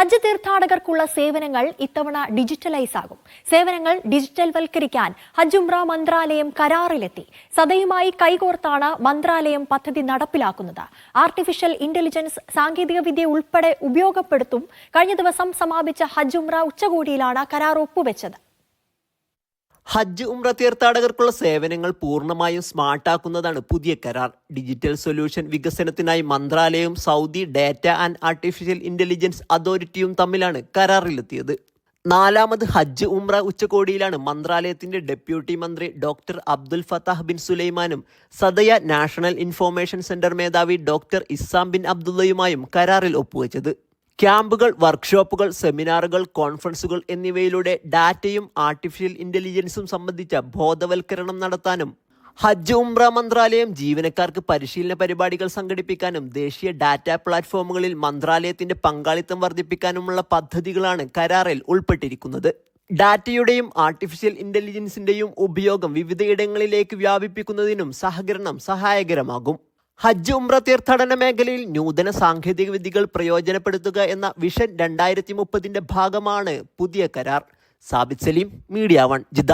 ഹജ്ജ് തീർത്ഥാടകർക്കുള്ള സേവനങ്ങൾ ഇത്തവണ ഡിജിറ്റലൈസ് ആകും സേവനങ്ങൾ ഡിജിറ്റൽ വൽക്കരിക്കാൻ ഹജ്ജ് മന്ത്രാലയം കരാറിലെത്തി. സദയുമായി കൈകോർത്താണ് മന്ത്രാലയം പദ്ധതി നടപ്പിലാക്കുന്നത്. ആർട്ടിഫിഷ്യൽ ഇന്റലിജൻസ് സാങ്കേതികവിദ്യ ഉൾപ്പെടെ ഉപയോഗപ്പെടുത്തും കഴിഞ്ഞ ദിവസം സമാപിച്ച ഹജ്ജ് ഉംറ ഉച്ചകോടിയിലാണ് കരാർ ഒപ്പുവെച്ചത്. ഹജ്ജ് ഉംറ തീർത്ഥാടകർക്കുള്ള സേവനങ്ങൾ പൂർണമായും സ്മാർട്ടാക്കുന്നതാണ് പുതിയ കരാർ. ഡിജിറ്റൽ സൊല്യൂഷൻ വികസനത്തിനായി മന്ത്രാലയവും Saudi data and artificial intelligence അതോറിറ്റിയും തമ്മിലാണ് കരാറിലെത്തിയത്. നാലാമത് ഹജ്ജ് ഉംറ ഉച്ചകോടിയിലാണ് മന്ത്രാലയത്തിന്റെ ഡെപ്യൂട്ടി മന്ത്രി ഡോക്ടർ അബ്ദുൽ ഫത്താഹ് ബിൻ സുലൈമാനും സദയ നാഷണൽ ഇൻഫോർമേഷൻ സെന്റർ മേധാവി ഡോക്ടർ ഇസ്സാം ബിൻ അബ്ദുള്ളയുമായും കരാറിൽ ഒപ്പുവെച്ചത്. ക്യാമ്പുകൾ വർക്ക്ഷോപ്പുകൾ സെമിനാറുകൾ കോൺഫറൻസുകൾ എന്നിവയിലൂടെ ഡാറ്റയും ആർട്ടിഫിഷ്യൽ ഇന്റലിജൻസും സംബന്ധിച്ച ബോധവൽക്കരണം നടത്താനും ഹജ്ജ് ഉംറ മന്ത്രാലയം ജീവനക്കാർക്ക് പരിശീലന പരിപാടികൾ സംഘടിപ്പിക്കാനും ദേശീയ ഡാറ്റ പ്ലാറ്റ്ഫോമുകളിൽ മന്ത്രാലയത്തിന്റെ പങ്കാളിത്തം വർദ്ധിപ്പിക്കാനുമുള്ള പദ്ധതികളാണ് കരാറിൽ ഉൾപ്പെട്ടിരിക്കുന്നത്. ഡാറ്റയുടെയും ആർട്ടിഫിഷ്യൽ ഇന്റലിജൻസിന്റെയും ഉപയോഗം വിവിധയിടങ്ങളിലേക്ക് വ്യാപിപ്പിക്കുന്നതിനും സഹകരണം സഹായകരമാകും. ഹജ്ജ് ഉംറ തീർത്ഥാടന മേഖലയിൽ നൂതന സാങ്കേതിക വിദ്യകൾ പ്രയോജനപ്പെടുത്തുക എന്ന വിഷൻ രണ്ടായിരത്തി മുപ്പതിന്റെ ഭാഗമാണ് പുതിയ കരാർ. Sabith Saleem media one Jeddah.